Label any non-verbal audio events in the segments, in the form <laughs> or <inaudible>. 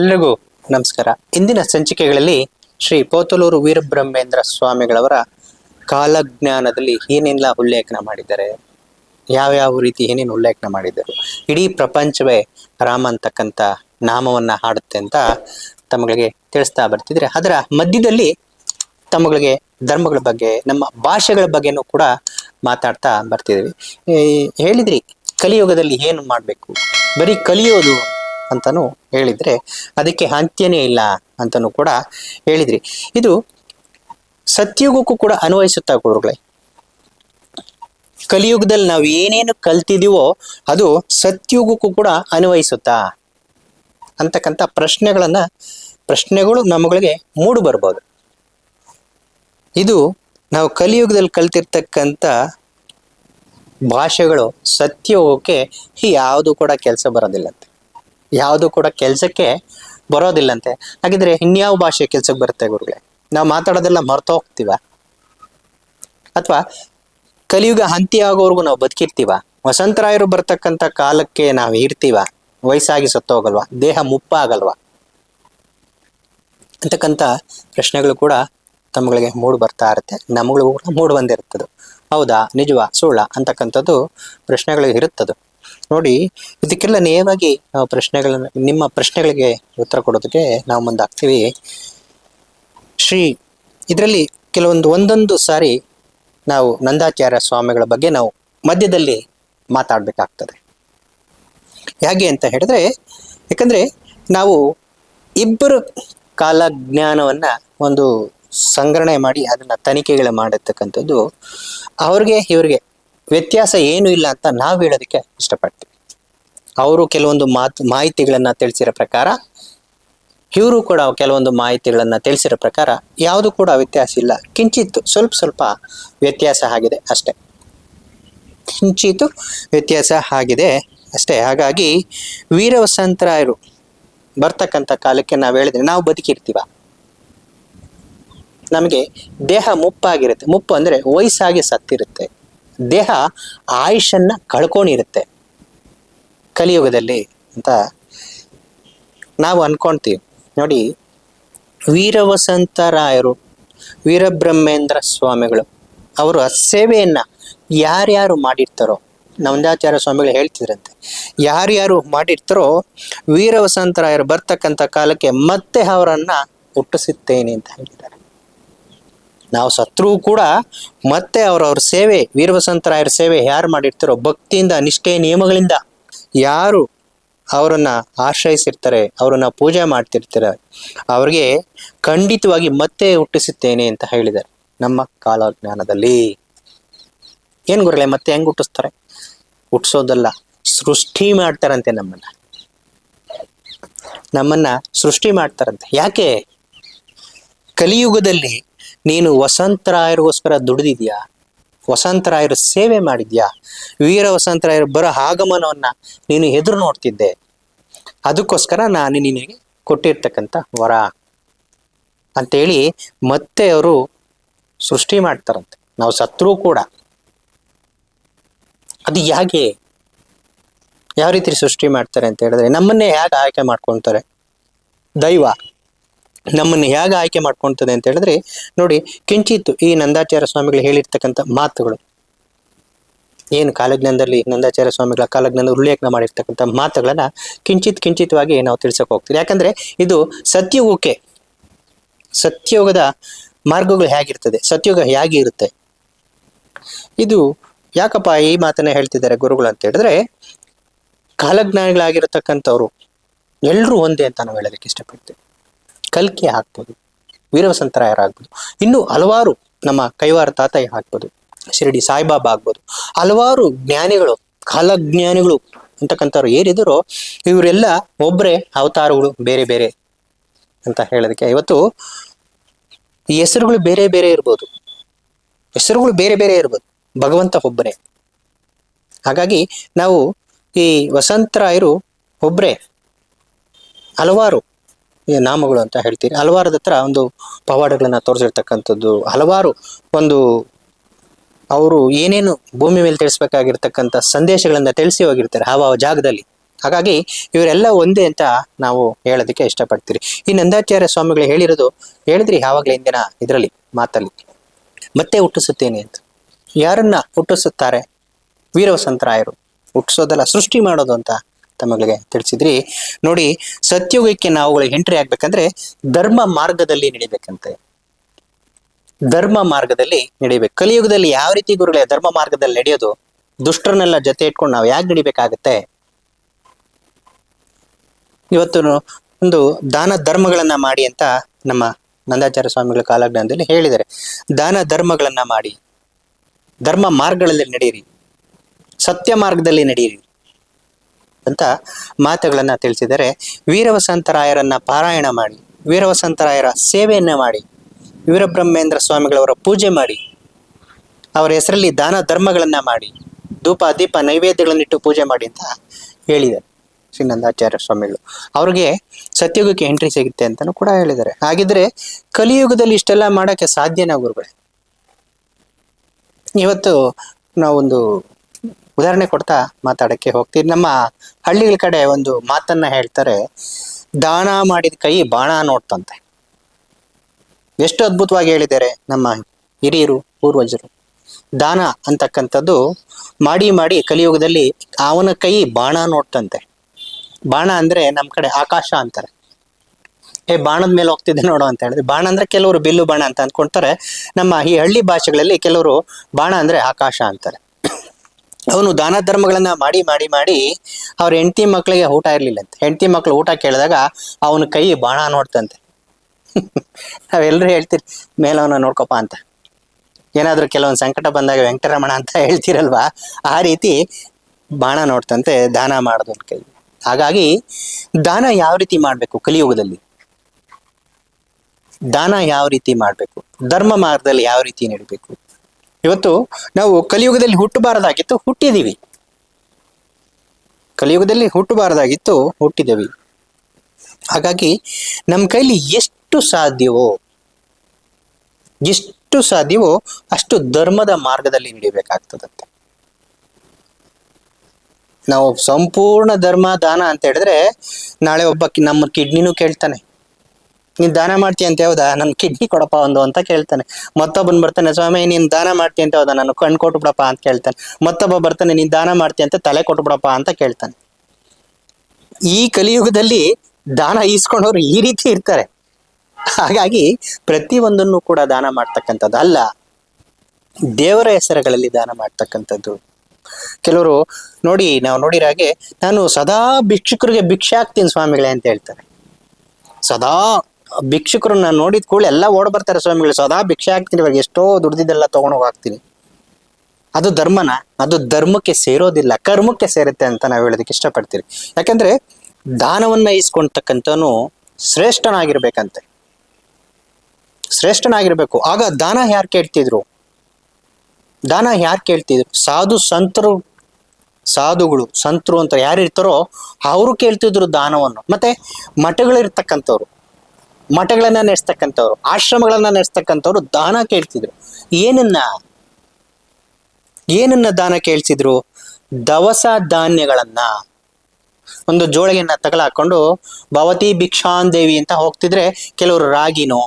ಎಲ್ರಿಗೂ ನಮಸ್ಕಾರ. ಇಂದಿನ ಸಂಚಿಕೆಗಳಲ್ಲಿ ಶ್ರೀ ಪೋತಲೂರು ವೀರಬ್ರಹ್ಮೇಂದ್ರ ಸ್ವಾಮಿಗಳವರ ಕಾಲಜ್ಞಾನದಲ್ಲಿ ಏನೆಲ್ಲ ಉಲ್ಲೇಖನ ಮಾಡಿದ್ದಾರೆ, ಯಾವ್ಯಾವ ರೀತಿ ಏನೇನು ಉಲ್ಲೇಖನ ಮಾಡಿದರು ಇಡೀ ಪ್ರಪಂಚವೇ ರಾಮ ಅಂತಕ್ಕಂಥ ನಾಮವನ್ನ ಹಾಡುತ್ತೆ ಅಂತ ತಮ್ಮಗಳಿಗೆ ತಿಳಿಸ್ತಾ ಬರ್ತಿದ್ರೆ, ಅದರ ಮಧ್ಯದಲ್ಲಿ ತಮ್ಮಗಳಿಗೆ ಧರ್ಮಗಳ ಬಗ್ಗೆ, ನಮ್ಮ ಭಾಷೆಗಳ ಬಗ್ಗೆನೂ ಕೂಡ ಮಾತಾಡ್ತಾ ಬರ್ತಿದ್ದೀವಿ ಹೇಳಿದ್ರಿ, ಕಲಿಯುಗದಲ್ಲಿ ಏನು ಮಾಡಬೇಕು? ಬರೀ ಕಲಿಯೋದು ಅಂತಾನು ಹೇಳಿದ್ರೆ, ಅದಕ್ಕೆ ಅಂತ್ಯನೇ ಇಲ್ಲ ಅಂತಾನು ಕೂಡ ಹೇಳಿದ್ರಿ. ಇದು ಸತ್ಯುಗಕ್ಕೂ ಕೂಡ ಅನ್ವಯಿಸುತ್ತಾ ಗುರುಗಳೇ, ಕಲಿಯುಗದಲ್ಲಿ ನಾವು ಏನೇನು ಕಲ್ತಿದೀವೋ ಅದು ಸತ್ಯುಗಕ್ಕೂ ಕೂಡ ಅನ್ವಯಿಸುತ್ತಾ ಅಂತಕ್ಕಂಥ ಪ್ರಶ್ನೆಗಳನ್ನ, ಪ್ರಶ್ನೆಗಳು ನಮ್ಮಗಳಿಗೆ ಮೂಡು ಬರ್ಬೋದು. ಇದು ನಾವು ಕಲಿಯುಗದಲ್ಲಿ ಕಲ್ತಿರ್ತಕ್ಕಂಥ ಭಾಷೆಗಳು ಸತ್ಯೋಗಕ್ಕೆ ಯಾವುದು ಕೂಡ ಕೆಲಸ ಬರೋದಿಲ್ಲಂತೆ ಯಾವುದು ಕೂಡ ಕೆಲಸಕ್ಕೆ ಬರೋದಿಲ್ಲಂತೆ. ಹಾಗಿದ್ರೆ ಇನ್ಯಾವ ಭಾಷೆ ಕೆಲ್ಸಕ್ಕೆ ಬರುತ್ತೆ ಗುರುಗಳೇ. ನಾವು ಮಾತಾಡೋದೆಲ್ಲ ಮರ್ತ ಹೋಗ್ತೀವ? ಅಥವಾ ಕಲಿಯುಗ ಹಂತಿ ಆಗೋವರೆಗೂ ನಾವು ಬದುಕಿರ್ತೀವ? ವಸಂತರಾಯರು ಬರ್ತಕ್ಕಂಥ ಕಾಲಕ್ಕೆ ನಾವು ಇರ್ತೀವ? ವಯಸ್ಸಾಗಿ ಸತ್ತೋಗಲ್ವಾ? ದೇಹ ಮುಪ್ಪಾಗಲ್ವಾ? ಅಂತಕ್ಕಂಥ ಪ್ರಶ್ನೆಗಳು ಕೂಡ ತಮ್ಮಗಳಿಗೆ ಮೂಡ್ ಬರ್ತಾ ಇರುತ್ತೆ. ನಮಗಳಿಗೂ ಕೂಡ ಮೂಡ್ ಬಂದಿರುತ್ತದೆ. ಹೌದಾ? ನಿಜವಾ? ಸುಳ್ಳ? ಅಂತಕ್ಕಂಥದ್ದು ಪ್ರಶ್ನೆಗಳಿಗೆ ಇರುತ್ತದು. ನೋಡಿ, ಇದಕ್ಕೆಲ್ಲ ನೇರವಾಗಿ ನಾವು ಪ್ರಶ್ನೆಗಳನ್ನ, ನಿಮ್ಮ ಪ್ರಶ್ನೆಗಳಿಗೆ ಉತ್ತರ ಕೊಡೋದಕ್ಕೆ ನಾವು ಮುಂದಾಗ್ತೀವಿ. ಶ್ರೀ, ಇದರಲ್ಲಿ ಕೆಲವೊಂದು ಒಂದೊಂದು ಸಾರಿ ನಾವು ನಂದಾಚಾರ್ಯ ಸ್ವಾಮಿಗಳ ಬಗ್ಗೆ ನಾವು ಮಧ್ಯದಲ್ಲಿ ಮಾತಾಡಬೇಕಾಗ್ತದೆ. ಹೇಗೆ ಅಂತ ಹೇಳಿದ್ರೆ, ಯಾಕಂದ್ರೆ ನಾವು ಇಬ್ಬರು ಕಾಲಜ್ಞಾನವನ್ನ ಒಂದು ಸಂಗ್ರಹಣೆ ಮಾಡಿ ಅದನ್ನ ತನಿಖೆಗಳು ಮಾಡಿರ್ತಕ್ಕಂಥದ್ದು, ಅವ್ರಿಗೆ, ಇವ್ರಿಗೆ ವ್ಯತ್ಯಾಸ ಏನು ಇಲ್ಲ ಅಂತ ನಾವು ಹೇಳೋದಕ್ಕೆ ಇಷ್ಟಪಡ್ತೀವಿ. ಅವರು ಕೆಲವೊಂದು ಮಾತು, ಮಾಹಿತಿಗಳನ್ನು ತಿಳಿಸಿರೋ ಪ್ರಕಾರ, ಇವರು ಕೂಡ ಕೆಲವೊಂದು ಮಾಹಿತಿಗಳನ್ನು ತಿಳಿಸಿರೋ ಪ್ರಕಾರ ಯಾವುದು ಕೂಡ ವ್ಯತ್ಯಾಸ ಇಲ್ಲ. ಕಿಂಚಿತ್ತು ಸ್ವಲ್ಪ ಸ್ವಲ್ಪ ವ್ಯತ್ಯಾಸ ಆಗಿದೆ ಅಷ್ಟೇ. ಕಿಂಚಿತ್ತು ವ್ಯತ್ಯಾಸ ಆಗಿದೆ ಅಷ್ಟೇ. ಹಾಗಾಗಿ ವೀರ ವಸಂತರಾಯರು ಬರ್ತಕ್ಕಂಥ ಕಾಲಕ್ಕೆ ನಾವು ಹೇಳಿದ್ರೆ ನಾವು ಬದುಕಿರ್ತೀವ. ನಮಗೆ ದೇಹ ಮುಪ್ಪಾಗಿರುತ್ತೆ. ಮುಪ್ಪು ಅಂದರೆ ವಯಸ್ಸಾಗಿ ಸತ್ತಿರುತ್ತೆ. ದೇಹ ಆಯುಷನ್ನ ಕಳ್ಕೊಂಡಿರುತ್ತೆ ಕಲಿಯುಗದಲ್ಲಿ ಅಂತ ನಾವು ಅನ್ಕೊಂತೀವಿ. ನೋಡಿ ವೀರವಸಂತರಾಯರು ವೀರಬ್ರಹ್ಮೇಂದ್ರ ಸ್ವಾಮಿಗಳು, ಅವರು ಸೇವೆಯನ್ನ ಯಾರ್ಯಾರು ಮಾಡಿರ್ತಾರೋ, ನವಂದಾಚಾರ್ಯ ಸ್ವಾಮಿಗಳು ಹೇಳ್ತಿದ್ರಂತೆ, ಯಾರ್ಯಾರು ಮಾಡಿರ್ತಾರೋ ವೀರವಸಂತರಾಯರು ಬರ್ತಕ್ಕಂಥ ಕಾಲಕ್ಕೆ ಮತ್ತೆ ಅವರನ್ನ ಹುಟ್ಟಿಸುತ್ತೇನೆ ಅಂತ ಹೇಳಿದ್ದಾರೆ. ನಾವು ಸತ್ರೂ ಕೂಡ ಮತ್ತೆ ಅವರವ್ರ ಸೇವೆ ವೀರವಸಂತರಾಯರ ಸೇವೆ ಯಾರು ಮಾಡಿರ್ತಾರೋ ಭಕ್ತಿಯಿಂದ, ನಿಷ್ಠೆ, ನಿಯಮಗಳಿಂದ ಯಾರು ಅವರನ್ನ ಆಶ್ರಯಿಸಿರ್ತಾರೆ, ಅವರನ್ನ ಪೂಜೆ ಮಾಡ್ತಿರ್ತಾರೆ, ಅವ್ರಿಗೆ ಖಂಡಿತವಾಗಿ ಮತ್ತೆ ಹುಟ್ಟಿಸುತ್ತೇನೆ ಅಂತ ಹೇಳಿದ್ದಾರೆ ನಮ್ಮ ಕಾಲಜ್ಞಾನದಲ್ಲಿ. ಏನ್ ಗುರಲೆ ಮತ್ತೆ ಹೆಂಗ್ ಹುಟ್ಟಿಸ್ತಾರೆ? ಹುಟ್ಟಿಸೋದಲ್ಲ, ಸೃಷ್ಟಿ ಮಾಡ್ತಾರಂತೆ ನಮ್ಮನ್ನ. ನಮ್ಮನ್ನ ಸೃಷ್ಟಿ ಮಾಡ್ತಾರಂತೆ. ಯಾಕೆ? ಕಲಿಯುಗದಲ್ಲಿ ನೀನು ವಸಂತರಾಯರಿಗೋಸ್ಕರ ದುಡಿದಿದ್ಯಾ? ವಸಂತರಾಯರು ಸೇವೆ ಮಾಡಿದ್ಯಾ? ವೀರ ವಸಂತರಾಯರು ಬರೋ ಆಗಮನವನ್ನ ನೀನು ಎದುರು ನೋಡ್ತಿದ್ದೆ. ಅದಕ್ಕೋಸ್ಕರ ನಾನು ನಿನಗೆ ಕೊಟ್ಟಿರ್ತಕ್ಕಂಥ ವರ. ಅಂತೇಳಿ ಮತ್ತೆ ಅವರು ಸೃಷ್ಟಿ ಮಾಡ್ತಾರಂತೆ. ನಾವು ಸತ್ರು ಕೂಡ. ಅದು ಹೇಗೆ ಯಾವ ರೀತಿ ಸೃಷ್ಟಿ ಮಾಡ್ತಾರೆ ಅಂತ ಹೇಳಿದ್ರೆ ನಮ್ಮನ್ನೇ ಹೇಗೆ ಆಯ್ಕೆ ಮಾಡ್ಕೊಳ್ತಾರೆ? ದೈವ. ನಮ್ಮನ್ನು ಹೇಗೆ ಆಯ್ಕೆ ಮಾಡ್ಕೊಳ್ತದೆ ಅಂತ ಹೇಳಿದ್ರೆ, ನೋಡಿ, ಕಿಂಚಿತ್ತು ಈ ನಂದಾಚಾರ್ಯ ಸ್ವಾಮಿಗಳು ಹೇಳಿರ್ತಕ್ಕಂಥ ಮಾತುಗಳು. ಏನು ಕಾಲಜ್ಞಾನದಲ್ಲಿ ನಂದಾಚಾರ್ಯ ಸ್ವಾಮಿಗಳ ಕಾಲಜ್ಞಾನದ ಉಲ್ಲೇಖನ ಮಾಡಿರ್ತಕ್ಕಂಥ ಮಾತುಗಳನ್ನ ಕಿಂಚಿತ್ ಕಿಂಚಿತವಾಗಿ ನಾವು ತಿಳ್ಸಕ್ ಹೋಗ್ತೀವಿ. ಯಾಕಂದ್ರೆ ಇದು ಸತ್ಯುಗಕ್ಕೆ ಸತ್ಯೋಗದ ಮಾರ್ಗಗಳು ಹೇಗಿರ್ತದೆ ಹೇಗೆ ಇರುತ್ತೆ? ಇದು ಯಾಕಪ್ಪ ಈ ಮಾತನ್ನ ಹೇಳ್ತಿದ್ದಾರೆ ಗುರುಗಳು ಅಂತ ಹೇಳಿದ್ರೆ, ಕಾಲಜ್ಞಾನಿಗಳಾಗಿರತಕ್ಕಂಥವ್ರು ಎಲ್ಲರೂ ಒಂದೇ ಅಂತ ನಾವು ಹೇಳೋದಕ್ಕೆ ಇಷ್ಟಪಡ್ತೇವೆ. ಕಲ್ಕಿ ಹಾಕ್ಬೋದು, ವೀರವಸಂತರಾಯರಾಗ್ಬೋದು. ಇನ್ನು ಹಲವಾರು ನಮ್ಮ ಕೈವಾರ ತಾತಯ್ಯ ಆಗ್ಬೋದು ಶಿರಡಿ ಸಾಯಿಬಾಬಾ ಆಗ್ಬೋದು. ಹಲವಾರು ಜ್ಞಾನಿಗಳು, ಕಾಲಜ್ಞಾನಿಗಳು ಅಂತಕ್ಕಂಥವ್ರು ಏನಿದ್ರು ಇವರೆಲ್ಲ ಒಬ್ಬರೇ ಅವತಾರಗಳು ಬೇರೆ ಬೇರೆ ಅಂತ ಹೇಳೋದಕ್ಕೆ ಇವತ್ತು ಈ ಹೆಸರುಗಳು ಬೇರೆ ಬೇರೆ ಇರ್ಬೋದು. ಹೆಸರುಗಳು ಬೇರೆ ಬೇರೆ ಇರ್ಬೋದು. ಭಗವಂತ ಒಬ್ಬನೇ ಹಾಗಾಗಿ ನಾವು ಈ ವಸಂತರಾಯರು ಒಬ್ಬರೇ ಹಲವಾರು ನಾಮಗಳು ಅಂತ ಹೇಳ್ತೀರಿ. ಹಲವಾರದ ಹತ್ರ ಒಂದು ಪವಾಡಗಳನ್ನ ತೋರಿಸಿರ್ತಕ್ಕಂಥದ್ದು. ಹಲವಾರು ಒಂದು ಅವರು ಏನೇನು ಭೂಮಿ ಮೇಲೆ ತಿಳಿಸ್ಬೇಕಾಗಿರ್ತಕ್ಕಂಥ ಸಂದೇಶಗಳನ್ನ ತಿಳಿಸಿ ಹೋಗಿರ್ತಾರೆ ಹಾವ ಜಾಗದಲ್ಲಿ. ಹಾಗಾಗಿ ಇವರೆಲ್ಲ ಒಂದೇ ಅಂತ ನಾವು ಹೇಳೋದಕ್ಕೆ ಇಷ್ಟಪಡ್ತೀರಿ. ಈ ನಂದಾಚಾರ್ಯ ಸ್ವಾಮಿಗಳು ಹೇಳಿರೋದು ಹೇಳಿದ್ರಿ ಯಾವಾಗಲೇ ಇಂದಿನ ಇದರಲ್ಲಿ ಮಾತಲ್ಲಿ. ಮತ್ತೆ ಹುಟ್ಟಿಸುತ್ತೇನೆ ಅಂತ. ಯಾರನ್ನ ಹುಟ್ಟಿಸುತ್ತಾರೆ? ವೀರವಸಂತರಾಯರು. ಹುಟ್ಟಿಸೋದಲ್ಲ, ಸೃಷ್ಟಿ ಮಾಡೋದು ಅಂತ. ತಮಗೆ ತಿಳಿಸಿದ್ರಿ. ನೋಡಿ, ಸತ್ಯುಗಕ್ಕೆ ನಾವುಗಳಿಗೆ ಎಂಟ್ರಿ ಆಗ್ಬೇಕಂದ್ರೆ ಧರ್ಮ ಮಾರ್ಗದಲ್ಲಿ ನಡಿಬೇಕಂತೆ. ಧರ್ಮ ಮಾರ್ಗದಲ್ಲಿ ನಡಿಬೇಕು. ಕಲಿಯುಗದಲ್ಲಿ ಯಾವ ರೀತಿ ಗುರುಗಳೇ ಧರ್ಮ ಮಾರ್ಗದಲ್ಲಿ ನಡೆಯೋದು, ದುಷ್ಟರನ್ನೆಲ್ಲ ಜೊತೆ ಇಟ್ಕೊಂಡು ನಾವು ಯಾಕೆ ನಡಿಬೇಕಾಗತ್ತೆ? ಇವತ್ತು ಒಂದು ದಾನ ಧರ್ಮಗಳನ್ನ ಮಾಡಿ ಅಂತ ನಮ್ಮ ನಂದಾಚಾರ್ಯ ಸ್ವಾಮಿಗಳ ಕಾಲಜ್ಞಾನದಲ್ಲಿ ಹೇಳಿದ್ದಾರೆ. ದಾನ ಧರ್ಮಗಳನ್ನ ಮಾಡಿ, ಧರ್ಮ ಮಾರ್ಗಗಳಲ್ಲಿ ನಡೆಯಿರಿ ಸತ್ಯ ಮಾರ್ಗದಲ್ಲಿ ನಡೆಯಿರಿ ಅಂತ ಮಾತುಗಳನ್ನ ತಿಳಿಸಿದರೆ ವೀರವಸಂತರಾಯರನ್ನ ಪಾರಾಯಣ ಮಾಡಿ ವೀರವಸಂತರಾಯರ ಸೇವೆಯನ್ನ ಮಾಡಿ, ವೀರಬ್ರಹ್ಮೇಂದ್ರ ಸ್ವಾಮಿಗಳವರ ಪೂಜೆ ಮಾಡಿ, ಅವರ ಹೆಸರಲ್ಲಿ ದಾನ ಧರ್ಮಗಳನ್ನ ಮಾಡಿ, ಧೂಪ, ದೀಪ, ನೈವೇದ್ಯಗಳನ್ನಿಟ್ಟು ಪೂಜೆ ಮಾಡಿ ಅಂತ ಹೇಳಿದ್ದಾರೆ ಶ್ರೀನಂದಾಚಾರ್ಯ ಸ್ವಾಮಿಗಳು. ಅವ್ರಿಗೆ ಸತ್ಯುಗಕ್ಕೆ ಎಂಟ್ರಿ ಸಿಗುತ್ತೆ ಅಂತಲೂ ಕೂಡ ಹೇಳಿದ್ದಾರೆ. ಹಾಗಿದ್ರೆ ಕಲಿಯುಗದಲ್ಲಿ ಇಷ್ಟೆಲ್ಲ ಮಾಡಕ್ಕೆ ಸಾಧ್ಯನಾ ಗುರುಗಳೇ? ಇವತ್ತು ನಾವೊಂದು ಉದಾಹರಣೆ ಕೊಡ್ತಾ ಮಾತಾಡಕ್ಕೆ ಹೋಗ್ತೀನಿ. ನಮ್ಮ ಹಳ್ಳಿಗಳ ಕಡೆ ಒಂದು ಮಾತನ್ನ ಹೇಳ್ತಾರೆ, ದಾನ ಮಾಡಿದ ಕೈ ಬಾಣ ನೋಡ್ತಂತೆ. ಎಷ್ಟು ಅದ್ಭುತವಾಗಿ ಹೇಳಿದ್ದಾರೆ ನಮ್ಮ ಹಿರಿಯರು, ಪೂರ್ವಜರು. ದಾನ ಅಂತಕ್ಕಂಥದ್ದು ಮಾಡಿ ಮಾಡಿ ಕಲಿಯುಗದಲ್ಲಿ ಅವನ ಕೈ ಬಾಣ ನೋಡ್ತಂತೆ. ಬಾಣ ಅಂದ್ರೆ ನಮ್ಮ ಕಡೆ ಆಕಾಶ ಅಂತಾರೆ. ಏ, ಬಾಣದ ಮೇಲೆ ಹೋಗ್ತಿದ್ದೆ ನೋಡು ಅಂತ ಹೇಳಿದ್ರೆ, ಬಾಣ ಅಂದ್ರೆ ಕೆಲವರು ಬಿಲ್ಲು ಬಾಣ ಅಂತ ಅಂದ್ಕೊಳ್ತಾರೆ ನಮ್ಮ ಈ ಹಳ್ಳಿ ಭಾಷೆಗಳಲ್ಲಿ ಕೆಲವರು ಬಾಣ ಅಂದ್ರೆ ಆಕಾಶ ಅಂತಾರೆ. ಅವನು ದಾನ ಧರ್ಮಗಳನ್ನ ಮಾಡಿ ಮಾಡಿ ಮಾಡಿ ಅವ್ರ ಹೆಂಡತಿ ಮಕ್ಕಳಿಗೆ ಊಟ ಇರ್ಲಿಲ್ಲ ಅಂತ. ಹೆಂಡತಿ ಮಕ್ಳು ಊಟ ಕೇಳಿದಾಗ ಅವನ ಕೈ ಬಾಣ ನೋಡ್ತಂತೆ. <laughs> ನಾವೆಲ್ಲರೂ ಹೇಳ್ತೀರಿ, ಮೇಲವನ ನೋಡ್ಕೊಪ್ಪ ಅಂತ. ಏನಾದರೂ ಕೆಲವೊಂದು ಸಂಕಟ ಬಂದಾಗ ವೆಂಕಟರಮಣ ಅಂತ ಹೇಳ್ತಿರಲ್ವಾ? ಆ ರೀತಿ ಬಾಣ ನೋಡ್ತಂತೆ, ದಾನ ಮಾಡೋದು ಕೈ ಹಾಗಾಗಿ ದಾನ ಯಾವ ರೀತಿ ಮಾಡಬೇಕು ಕಲಿಯುಗದಲ್ಲಿ? ದಾನ ಯಾವ ರೀತಿ ಮಾಡಬೇಕು? ಧರ್ಮ ಮಾರ್ಗದಲ್ಲಿ ಯಾವ ರೀತಿ ನಡಿಬೇಕು? ಇವತ್ತು ನಾವು ಕಲಿಯುಗದಲ್ಲಿ ಹುಟ್ಟಬಾರದಾಗಿತ್ತು ಹುಟ್ಟಿದೀವಿ ಕಲಿಯುಗದಲ್ಲಿ ಹುಟ್ಟಬಾರದಾಗಿತ್ತು ಹುಟ್ಟಿದೆವಿ ಹಾಗಾಗಿ ನಮ್ಮ ಕೈಲಿ ಎಷ್ಟು ಸಾಧ್ಯವೋ ಎಷ್ಟು ಸಾಧ್ಯವೋ ಅಷ್ಟು ಧರ್ಮದ ಮಾರ್ಗದಲ್ಲಿ ನಡೀಬೇಕಾಗ್ತದಂತೆ. ನಾವು ಸಂಪೂರ್ಣ ಧರ್ಮ ದಾನ ಅಂತ ಹೇಳಿದ್ರೆ ನಾಳೆ ಒಬ್ಬ ನಮ್ಮ ಕಿಡ್ನಿನೂ ಕೇಳ್ತಾನೆ. ನೀನ್ ದಾನ ಮಾಡ್ತೀಯ ಅಂತ ಹೌದಾ ನನ್ ಕಿಡ್ನಿ ಕೊಡಪ್ಪ ಒಂದು ಅಂತ ಕೇಳ್ತಾನೆ. ಮತ್ತೊಬ್ಬನ್ ಬರ್ತಾನೆ, ಸ್ವಾಮಿ, ನೀನ್ ದಾನ ಮಾಡ್ತೀಯ ಅಂತ ಹೌದಾ ನಾನು ಕಣ್ ಕೊಟ್ಟು ಬಿಡಪ್ಪ ಅಂತ ಕೇಳ್ತಾನೆ. ಮತ್ತೊಬ್ಬ ಬರ್ತಾನೆ, ನೀನ್ ದಾನ ಮಾಡ್ತೀಯ ಅಂತ ತಲೆ ಕೊಟ್ಟು ಬಿಡಪ್ಪ ಅಂತ ಕೇಳ್ತಾನೆ. ಈ ಕಲಿಯುಗದಲ್ಲಿ ದಾನ ಈಸ್ಕೊಂಡವ್ರು ಈ ರೀತಿ ಇರ್ತಾರೆ. ಹಾಗಾಗಿ ಪ್ರತಿ ಒಂದನ್ನು ಕೂಡ ದಾನ ಮಾಡ್ತಕ್ಕಂಥದ್ದು ಅಲ್ಲ. ದೇವರ ಹೆಸರುಗಳಲ್ಲಿ ದಾನ ಮಾಡ್ತಕ್ಕಂಥದ್ದು. ಕೆಲವರು ನೋಡಿ, ನಾವು ನೋಡಿರ ಹಾಗೆ, ನಾನು ಸದಾ ಭಿಕ್ಷುಕರಿಗೆ ಭಿಕ್ಷೆ ಹಾಕ್ತೀನಿ ಸ್ವಾಮಿಗಳೇ ಅಂತ ಹೇಳ್ತಾರೆ. ಸದಾ ಭಿಕ್ಷುಕರನ್ನ ನೋಡಿದ ಕೂಡ ಎಲ್ಲ ಓಡ್ ಬರ್ತಾರೆ ಸ್ವಾಮಿಗಳು. ಸದಾ ಭಿಕ್ಷೆ ಹಾಕ್ತೀನಿ ಇವಾಗ. ಎಷ್ಟೋ ದುಡ್ದಿದ್ದೆಲ್ಲ ತಗೊಂಡು ಹೋಗ್ತೀನಿ ಅದು ಧರ್ಮನ. ಅದು ಧರ್ಮಕ್ಕೆ ಸೇರೋದಿಲ್ಲ. ಕರ್ಮಕ್ಕೆ ಸೇರುತ್ತೆ ಅಂತ ನಾವು ಹೇಳೋದಕ್ಕೆ ಇಷ್ಟಪಡ್ತೀರಿ ಯಾಕಂದ್ರೆ ದಾನವನ್ನ ಇಸ್ಕೊಂಡ್ತಕ್ಕಂಥವನು ಶ್ರೇಷ್ಠನಾಗಿರ್ಬೇಕಂತೆ. ಶ್ರೇಷ್ಠನಾಗಿರ್ಬೇಕು. ಆಗ ದಾನ ಯಾರು ಕೇಳ್ತಿದ್ರು? ದಾನ ಯಾರು ಕೇಳ್ತಿದ್ರು? ಸಾಧು ಸಂತರು, ಸಾಧುಗಳು, ಸಂತರು ಅಂತ ಯಾರು ಇರ್ತಾರೋ ಅವರು ಕೇಳ್ತಿದ್ರು ದಾನವನ್ನು. ಮತ್ತೆ ಮಠಗಳಿರ್ತಕ್ಕಂಥವ್ರು. ಮಠಗಳನ್ನ ನಡೆಸ್ತಕ್ಕಂಥವ್ರು, ಆಶ್ರಮಗಳನ್ನ ನಡೆಸ್ತಕ್ಕಂಥವ್ರು ದಾನ ಕೇಳ್ತಿದ್ರು. ಏನನ್ನ? ಏನನ್ನ ದಾನ ಕೇಳ್ತಿದ್ರು ದವಸ ಧಾನ್ಯಗಳನ್ನ. ಒಂದು ಜೋಳಿಗೆಯನ್ನ ತಗಲಾಕೊಂಡು ಭವತಿ ಭಿಕ್ಷಾನ್ ದೇವಿ ಅಂತ ಹೋಗ್ತಿದ್ರೆ ಕೆಲವರು ರಾಗಿನೋ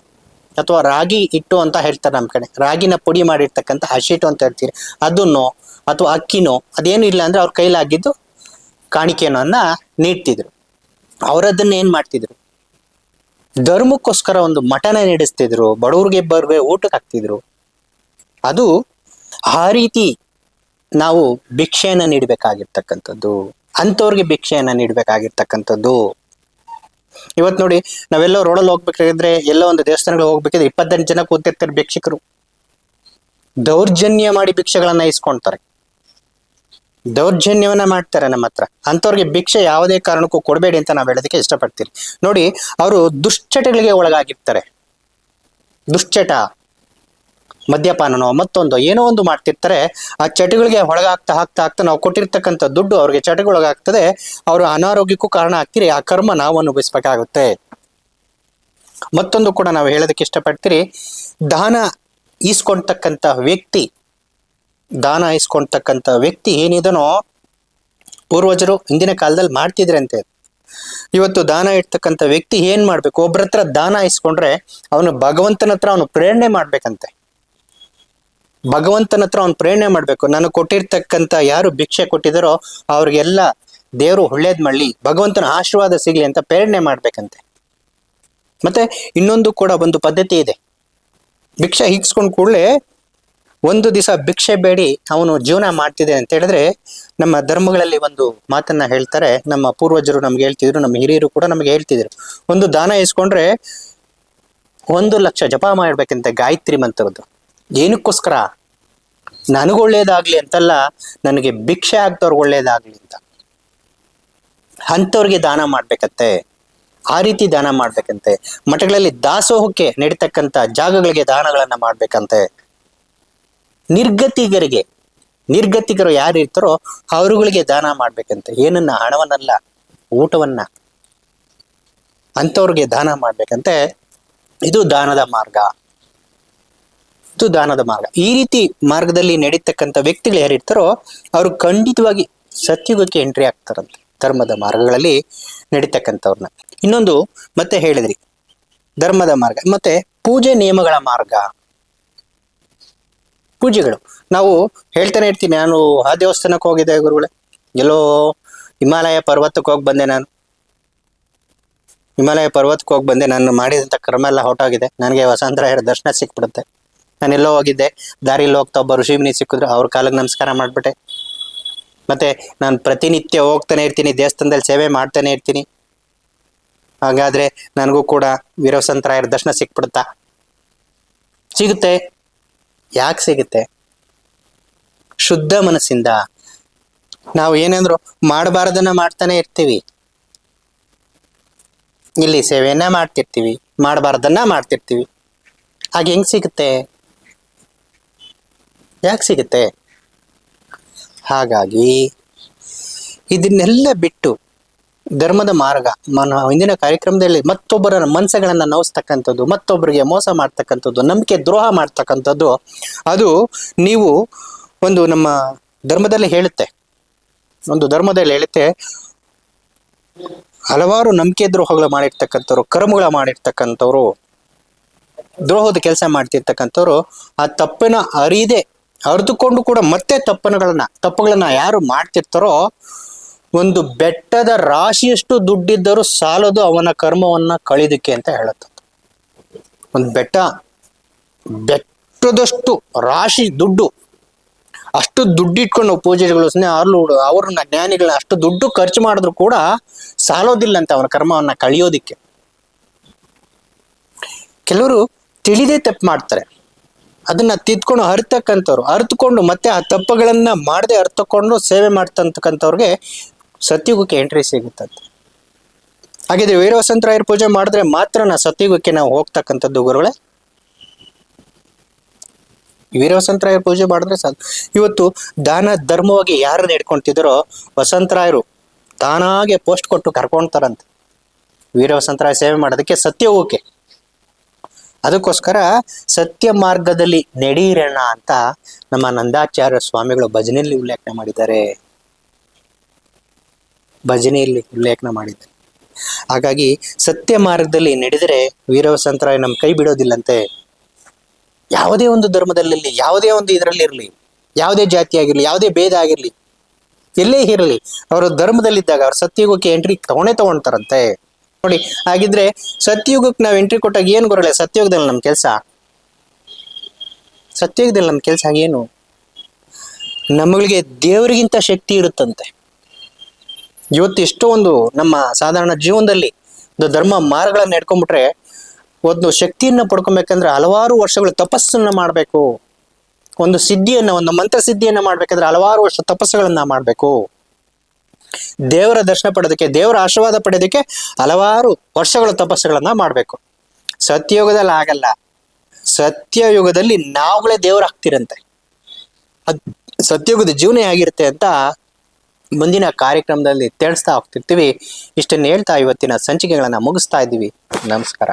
ಅಥವಾ ರಾಗಿ ಹಿಟ್ಟು ಅಂತ ಹೇಳ್ತಾರೆ ನಮ್ಮ ಕಡೆ. ರಾಗಿನ ಪುಡಿ ಮಾಡಿರ್ತಕ್ಕಂಥ ಹಸಿಟ್ಟು ಅಂತ ಹೇಳ್ತೀರಿ. ಅದನ್ನು ಅಥವಾ ಅಕ್ಕಿನೋ ಅದೇನು ಇಲ್ಲ ಅಂದ್ರೆ ಅವ್ರ ಕೈಲಾಗಿದ್ದು ಕಾಣಿಕೆಯನ್ನ ನೀಡ್ತಿದ್ರು. ಅವರದನ್ನ ಏನ್ ಮಾಡ್ತಿದ್ರು? ಧರ್ಮಕ್ಕೋಸ್ಕರ ಒಂದು ಮಠನ ನಡೆಸ್ತಿದ್ರು, ಬಡವ್ರಿಗೆ ಬರ್ಗೆ ಊಟಕ್ಕೆ ಹಾಕ್ತಿದ್ರು. ಅದು ಆ ರೀತಿ ನಾವು ಭಿಕ್ಷೆಯನ್ನ ನೀಡಬೇಕಾಗಿರ್ತಕ್ಕಂಥದ್ದು, ಅಂಥವ್ರಿಗೆ ಭಿಕ್ಷೆಯನ್ನ ನೀಡಬೇಕಾಗಿರ್ತಕ್ಕಂಥದ್ದು. ಇವತ್ತು ನೋಡಿ, ನಾವೆಲ್ಲ ರೋಡಲ್ಲಿ ಹೋಗ್ಬೇಕಾದ್ರೆ, ಎಲ್ಲೋ ಒಂದು ದೇವಸ್ಥಾನಗಳಿಗೆ ಹೋಗ್ಬೇಕಿದ್ರೆ ಇಪ್ಪತ್ತೆಂಟು ಜನ ಕೂತಿರ್ತಾರೆ ಭಿಕ್ಷಕರು. ದೌರ್ಜನ್ಯ ಮಾಡಿ ಭಿಕ್ಷೆಗಳನ್ನ ಇಸ್ಕೊಂತಾರೆ ದೌರ್ಜನ್ಯವನ್ನ ಮಾಡ್ತಾರೆ ನಮ್ಮ ಹತ್ರ. ಅಂಥವ್ರಿಗೆ ಭಿಕ್ಷೆ ಯಾವುದೇ ಕಾರಣಕ್ಕೂ ಕೊಡಬೇಡಿ ಅಂತ ನಾವು ಹೇಳೋದಕ್ಕೆ ಇಷ್ಟಪಡ್ತೀವಿ ನೋಡಿ, ಅವರು ದುಶ್ಚಟಗಳಿಗೆ ಒಳಗಾಗಿರ್ತಾರೆ. ದುಶ್ಚಟ, ಮದ್ಯಪಾನನೋ, ಮತ್ತೊಂದು, ಏನೋ ಒಂದು ಮಾಡ್ತಿರ್ತಾರೆ. ಆ ಚಟಗಳಿಗೆ ಒಳಗಾಗ್ತಾ ಆಗ್ತಾ ಹಾಕ್ತಾ ನಾವು ಕೊಟ್ಟಿರ್ತಕ್ಕಂಥ ದುಡ್ಡು ಅವ್ರಿಗೆ ಚಟಗಳೊಳಗಾಗ್ತದೆ ಅವರು ಅನಾರೋಗ್ಯಕ್ಕೂ ಕಾರಣ ಆಗ್ತೀರಿ. ಆ ಕರ್ಮ ನಾವು ಅನುಭವಿಸ್ಬೇಕಾಗುತ್ತೆ. ಮತ್ತೊಂದು ಕೂಡ ನಾವು ಹೇಳೋದಕ್ಕೆ ಇಷ್ಟಪಡ್ತೀರಿ. ದಾನ ಈಸ್ಕೊಳ್ತಕ್ಕಂಥ ವ್ಯಕ್ತಿ ದಾನ ಇಸ್ಕೊಂಡ್ತಕ್ಕಂಥ ವ್ಯಕ್ತಿ ಏನಿದನೋ ಪೂರ್ವಜರು ಹಿಂದಿನ ಕಾಲದಲ್ಲಿ ಮಾಡ್ತಿದ್ರಂತೆ. ಇವತ್ತು ದಾನ ಇಡ್ತಕ್ಕಂಥ ವ್ಯಕ್ತಿ ಏನ್ ಮಾಡ್ಬೇಕು? ಒಬ್ಬರ ಹತ್ರ ದಾನ ಇಸ್ಕೊಂಡ್ರೆ ಅವನು ಭಗವಂತನ ಹತ್ರ ಅವನು ಪ್ರೇರಣೆ ಮಾಡ್ಬೇಕಂತೆ. ಭಗವಂತನ ಹತ್ರ ಅವನು ಪ್ರೇರಣೆ ಮಾಡ್ಬೇಕು. ನಾನು ಕೊಟ್ಟಿರ್ತಕ್ಕಂಥ ಯಾರು ಭಿಕ್ಷೆ ಕೊಟ್ಟಿದಾರೋ ಅವ್ರಿಗೆಲ್ಲ ದೇವರು ಒಳ್ಳೇದ್ ಮಾಡ್ಲಿ, ಭಗವಂತನ ಆಶೀರ್ವಾದ ಸಿಗ್ಲಿ ಅಂತ ಪ್ರೇರಣೆ ಮಾಡ್ಬೇಕಂತೆ. ಮತ್ತೆ ಇನ್ನೊಂದು ಕೂಡ ಒಂದು ಪದ್ಧತಿ ಇದೆ. ಭಿಕ್ಷೆ ಹಿಗ್ಸ್ಕೊಂಡ್ ಕೂಡಲೇ ಒಂದು ದಿವಸ ಭಿಕ್ಷೆ ಬೇಡಿ ಅವನು ಜೀವನ ಮಾಡ್ತಿದೆ ಅಂತ ಹೇಳಿದ್ರೆ ನಮ್ಮ ಧರ್ಮಗಳಲ್ಲಿ ಒಂದು ಮಾತನ್ನ ಹೇಳ್ತಾರೆ. ನಮ್ಮ ಪೂರ್ವಜರು ನಮ್ಗೆ ಹೇಳ್ತಿದ್ರು, ನಮ್ಮ ಹಿರಿಯರು ಕೂಡ ನಮ್ಗೆ ಹೇಳ್ತಿದ್ರು. ಒಂದು ದಾನ ಇಸ್ಕೊಂಡ್ರೆ ಒಂದು ಲಕ್ಷ ಜಪ ಮಾಡ್ಬೇಕಂತ ಗಾಯತ್ರಿ ಮಂತ್ರದ್ದು. ಏನಕ್ಕೋಸ್ಕರ? ನನಗೆ ಒಳ್ಳೇದಾಗ್ಲಿ ಅಂತಲ್ಲ, ನನಗೆ ಭಿಕ್ಷೆ ಆಗ್ದವ್ರಿಗೆ ಒಳ್ಳೇದಾಗ್ಲಿ ಅಂತ. ಅಂಥವ್ರಿಗೆ ದಾನ ಮಾಡ್ಬೇಕಂತೆ. ಆ ರೀತಿ ದಾನ ಮಾಡ್ಬೇಕಂತೆ. ಮಠಗಳಲ್ಲಿ ದಾಸೋಹಕ್ಕೆ ನಡೀತಕ್ಕಂಥ ಜಾಗಗಳಿಗೆ ದಾನಗಳನ್ನ ಮಾಡ್ಬೇಕಂತೆ. ನಿರ್ಗತಿಗರಿಗೆ ನಿರ್ಗತಿಕರು ಯಾರು ಇರ್ತಾರೋ ಅವರುಗಳಿಗೆ ದಾನ ಮಾಡ್ಬೇಕಂತೆ. ಏನನ್ನ ಹಣವನ್ನಲ್ಲ, ಊಟವನ್ನ ಅಂಥವ್ರಿಗೆ ದಾನ ಮಾಡ್ಬೇಕಂತೆ. ಇದು ದಾನದ ಮಾರ್ಗ. ಇದು ದಾನದ ಮಾರ್ಗ. ಈ ರೀತಿ ಮಾರ್ಗದಲ್ಲಿ ನಡೀತಕ್ಕಂಥ ವ್ಯಕ್ತಿಗಳು ಯಾರಿರ್ತಾರೋ ಅವರು ಖಂಡಿತವಾಗಿ ಸತ್ಯುಗಕ್ಕೆ ಎಂಟ್ರಿ ಆಗ್ತಾರಂತೆ. ಧರ್ಮದ ಮಾರ್ಗಗಳಲ್ಲಿ ನಡೀತಕ್ಕಂಥವ್ರನ್ನ. ಇನ್ನೊಂದು ಮತ್ತೆ ಹೇಳಿದ್ರಿ. ಧರ್ಮದ ಮಾರ್ಗ. ಮತ್ತೆ ಪೂಜೆ ನಿಯಮಗಳ ಮಾರ್ಗ. ಪೂಜೆಗಳು. ನಾವು ಹೇಳ್ತಾನೆ ಇರ್ತೀನಿ, ನಾನು ಆ ದೇವಸ್ಥಾನಕ್ಕೆ ಹೋಗಿದ್ದೆ ಗುರುಗಳೇ. ಎಲ್ಲೋ ಹಿಮಾಲಯ ಪರ್ವತಕ್ಕೆ ಹೋಗಿ ಬಂದೆ ನಾನು. ಹಿಮಾಲಯ ಪರ್ವತಕ್ಕೆ ಹೋಗಿ ಬಂದೆ, ನಾನು ಮಾಡಿದಂಥ ಕ್ರಮ ಎಲ್ಲ ಹೊರಟೋಗಿದೆ. ನನಗೆ ವಸಂತರಾಯರ ದರ್ಶನ ಸಿಕ್ಬಿಡುತ್ತೆ. ನಾನು ಎಲ್ಲೋ ಹೋಗಿದ್ದೆ ದಾರಿಲಿ ಹೋಗ್ತಾ ಒಬ್ಬ ಋಷಿಮುನಿ ಸಿಕ್ಕಿದ್ರು, ಅವ್ರ ಕಾಲಿಗೆ ನಮಸ್ಕಾರ ಮಾಡಿಬಿಟ್ಟೆ. ಮತ್ತೆ ನಾನು ಪ್ರತಿನಿತ್ಯ ಹೋಗ್ತಾನೆ ಇರ್ತೀನಿ, ದೇವಸ್ಥಾನದಲ್ಲಿ ಸೇವೆ ಮಾಡ್ತಾನೆ ಇರ್ತೀನಿ. ಹಾಗಾದ್ರೆ ನನಗೂ ಕೂಡ ವೀರವಸಂತರಾಯರ ದರ್ಶನ ಸಿಕ್ಬಿಡುತ್ತಾ? ಸಿಗುತ್ತೆ. ಯಾಕೆ ಸಿಗುತ್ತೆ? ಶುದ್ಧ ಮನಸ್ಸಿಂದ. ನಾವು ಏನಂದ್ರು ಮಾಡಬಾರ್ದನ್ನ ಮಾಡ್ತಾನೆ ಇರ್ತೀವಿ. ಇಲ್ಲಿ ಸೇವೆಯನ್ನ ಮಾಡ್ತಿರ್ತೀವಿ, ಮಾಡಬಾರ್ದನ್ನ ಮಾಡ್ತಿರ್ತೀವಿ. ಹಾಗೆ ಹೆಂಗ್ ಸಿಗುತ್ತೆ? ಯಾಕೆ ಸಿಗುತ್ತೆ? ಹಾಗಾಗಿ, ಇದನ್ನೆಲ್ಲ ಬಿಟ್ಟು ಧರ್ಮದ ಮಾರ್ಗ. ಮನ ಹಿಂದಿನ ಕಾರ್ಯಕ್ರಮದಲ್ಲಿ ಮತ್ತೊಬ್ಬರ ಮನಸ್ಸುಗಳನ್ನ ನೋವಿಸ್ತಕ್ಕಂಥದ್ದು ಮತ್ತೊಬ್ಬರಿಗೆ ಮೋಸ ಮಾಡ್ತಕ್ಕಂಥದ್ದು, ನಂಬಿಕೆ ದ್ರೋಹ ಮಾಡ್ತಕ್ಕಂಥದ್ದು, ಅದು ನೀವು ಒಂದು ನಮ್ಮ ಧರ್ಮದಲ್ಲಿ ಹೇಳುತ್ತೆ. ಒಂದು ಧರ್ಮದಲ್ಲಿ ಹೇಳುತ್ತೆ, ಹಲವಾರು ನಂಬಿಕೆ ದ್ರೋಹಗಳು ಮಾಡಿರ್ತಕ್ಕಂಥವ್ರು, ಕರ್ಮಗಳ ಮಾಡಿರ್ತಕ್ಕಂಥವ್ರು, ದ್ರೋಹದ ಕೆಲಸ ಮಾಡ್ತಿರ್ತಕ್ಕಂಥವ್ರು, ಆ ತಪ್ಪನ ಅರಿದೆ ಅರಿದುಕೊಂಡು ಕೂಡ ಮತ್ತೆ ತಪ್ಪನಗಳನ್ನ, ತಪ್ಪುಗಳನ್ನ ಯಾರು ಮಾಡ್ತಿರ್ತಾರೋ ಒಂದು ಬೆಟ್ಟದ ರಾಶಿಯಷ್ಟು ದುಡ್ಡಿದ್ದರೂ ಸಾಲದು ಅವನ ಕರ್ಮವನ್ನ ಕಳಿದಕ್ಕೆ ಅಂತ ಹೇಳುತ್ತೆ. ಒಂದು ಬೆಟ್ಟ, ಬೆಟ್ಟದಷ್ಟು ರಾಶಿ ದುಡ್ಡು, ಅಷ್ಟು ದುಡ್ಡಿಟ್ಕೊಂಡು ಸ್ನೇಹ ಪೂಜೆಗಳು ಅರ್ಲು ಅವ್ರನ್ನ, ಜ್ಞಾನಿಗಳನ್ನ ಅಷ್ಟು ದುಡ್ಡು ಖರ್ಚು ಮಾಡಿದ್ರು ಕೂಡ ಸಾಲೋದಿಲ್ಲ ಅಂತ ಅವನ ಕರ್ಮವನ್ನ ಕಳಿಯೋದಿಕ್ಕೆ. ಕೆಲವರು ತಿಳಿದೇ ತಪ್ಪು ಮಾಡ್ತಾರೆ. ಅದನ್ನ ತಿದ್ಕೊಂಡು ಅರ್ತಕ್ಕಂಥವ್ರು ಅರ್ತಕೊಂಡು ಮತ್ತೆ ಆ ತಪ್ಪುಗಳನ್ನ ಮಾಡದೆ ಅರ್ತಕೊಂಡು ಸೇವೆ ಮಾಡ್ತಕ್ಕಂಥವ್ರಿಗೆ ಸತ್ಯುಗಕ್ಕೆ ಎಂಟ್ರಿ ಸಿಗುತ್ತಂತೆ. ಹಾಗಿದ್ರೆ ವೀರವಸಂತರಾಯರ ಪೂಜೆ ಮಾಡಿದ್ರೆ ಮಾತ್ರ ನಾ ಸತ್ಯುಗಕ್ಕೆ ನಾವು ಹೋಗ್ತಕ್ಕಂಥದ್ದು ಗುರುಗಳೇ? ವೀರವಸಂತರಾಯರ ಪೂಜೆ ಮಾಡಿದ್ರೆ ಸಾಕು. ಇವತ್ತು ದಾನ ಧರ್ಮವಾಗಿ ಯಾರು ನಡ್ಕೊಂತಿದ್ದಾರೋ ವಸಂತರಾಯರು ತಾನಾಗೆ ಪೋಸ್ಟ್ ಕೊಟ್ಟು ಕರ್ಕೊಂತಾರಂತೆ ವೀರವಸಂತರಾಯ ಸೇವೆ ಮಾಡೋದಕ್ಕೆ ಸತ್ಯಯೋಗಕ್ಕೆ ಅದಕ್ಕೋಸ್ಕರ ಸತ್ಯ ಮಾರ್ಗದಲ್ಲಿ ನಡೀರೋಣ ಅಂತ ನಮ್ಮ ನಂದಾಚಾರ್ಯ ಸ್ವಾಮಿಗಳು ಭಜನೆಯಲ್ಲಿ ಉಲ್ಲೇಖ ಮಾಡಿದ್ದಾರೆ. ಭಜನೆಯಲ್ಲಿ ಉಲ್ಲೇಖನ ಮಾಡಿದ್ದಾರೆ ಹಾಗಾಗಿ ಸತ್ಯ ಮಾರ್ಗದಲ್ಲಿ ನಡೆದರೆ ವೀರವಸಂತರಾಯ ನಮ್ಮ ಕೈ ಬಿಡೋದಿಲ್ಲಂತೆ. ಯಾವುದೇ ಒಂದು ಧರ್ಮದಲ್ಲಿ ಯಾವುದೇ ಒಂದು ಇದರಲ್ಲಿ ಇರಲಿ, ಯಾವುದೇ ಜಾತಿ ಆಗಿರಲಿ, ಯಾವುದೇ ಭೇದ ಆಗಿರಲಿ, ಎಲ್ಲೇ ಇರಲಿ, ಅವರು ಧರ್ಮದಲ್ಲಿದ್ದಾಗ ಅವ್ರ ಸತ್ಯಯುಗಕ್ಕೆ ಎಂಟ್ರಿ ತಗೊಂಡೇ ತಗೊಳ್ತಾರಂತೆ. ನೋಡಿ, ಹಾಗಿದ್ರೆ ಸತ್ಯಯುಗಕ್ಕೆ ನಾವು ಎಂಟ್ರಿ ಕೊಟ್ಟಾಗ ಏನು ಬರಲ್ಲ, ಸತ್ಯಯುಗದಲ್ಲಿ ನಮ್ಮ ಕೆಲಸ? ಸತ್ಯಯುಗದಲ್ಲಿ ನಮ್ಮ ಕೆಲಸ ಏನು ನಮಗೆ ದೇವರಿಗಿಂತ ಶಕ್ತಿ ಇರುತ್ತಂತೆ. ಇವತ್ತು ಒಂದು ನಮ್ಮ ಸಾಧಾರಣ ಜೀವನದಲ್ಲಿ ಒಂದು ಧರ್ಮ ಮಾರ್ಗಗಳನ್ನ ಎಡ್ಕೊಂಡ್ಬಿಟ್ರೆ ಒಂದು ಶಕ್ತಿಯನ್ನ ಪಡ್ಕೊಬೇಕಂದ್ರೆ ಹಲವಾರು ವರ್ಷಗಳು ತಪಸ್ಸನ್ನ ಮಾಡಬೇಕು. ಒಂದು ಸಿದ್ಧಿಯನ್ನ, ಒಂದು ಮಂತ್ರ ಸಿದ್ಧಿಯನ್ನ ಮಾಡ್ಬೇಕಂದ್ರೆ ಹಲವಾರು ವರ್ಷ ತಪಸ್ಸುಗಳನ್ನ ಮಾಡಬೇಕು. ದೇವರ ದರ್ಶನ ಪಡೆಯೋದಕ್ಕೆ, ದೇವರ ಆಶೀರ್ವಾದ ಪಡೆಯೋದಕ್ಕೆ ಹಲವಾರು ವರ್ಷಗಳ ತಪಸ್ಸುಗಳನ್ನ ಮಾಡಬೇಕು. ಸತ್ಯಯುಗದಲ್ಲಿ ಆಗಲ್ಲ ಸತ್ಯಯುಗದಲ್ಲಿ ನಾವುಗಳೇ ದೇವರಾಗ್ತಿರಂತೆ. ಅದ್ ಸತ್ಯಯುಗದ ಜೀವನ ಆಗಿರುತ್ತೆ ಅಂತ ಮುಂದಿನ ಕಾರ್ಯಕ್ರಮದಲ್ಲಿ ತಿಳಿಸ್ತಾ ಹೋಗ್ತಿರ್ತೀವಿ. ಇಷ್ಟನ್ನು ಹೇಳ್ತಾ ಇವತ್ತಿನ ಸಂಚಿಕೆಗಳನ್ನು ಮುಗಿಸ್ತಾ ಇದ್ದೀವಿ. ನಮಸ್ಕಾರ.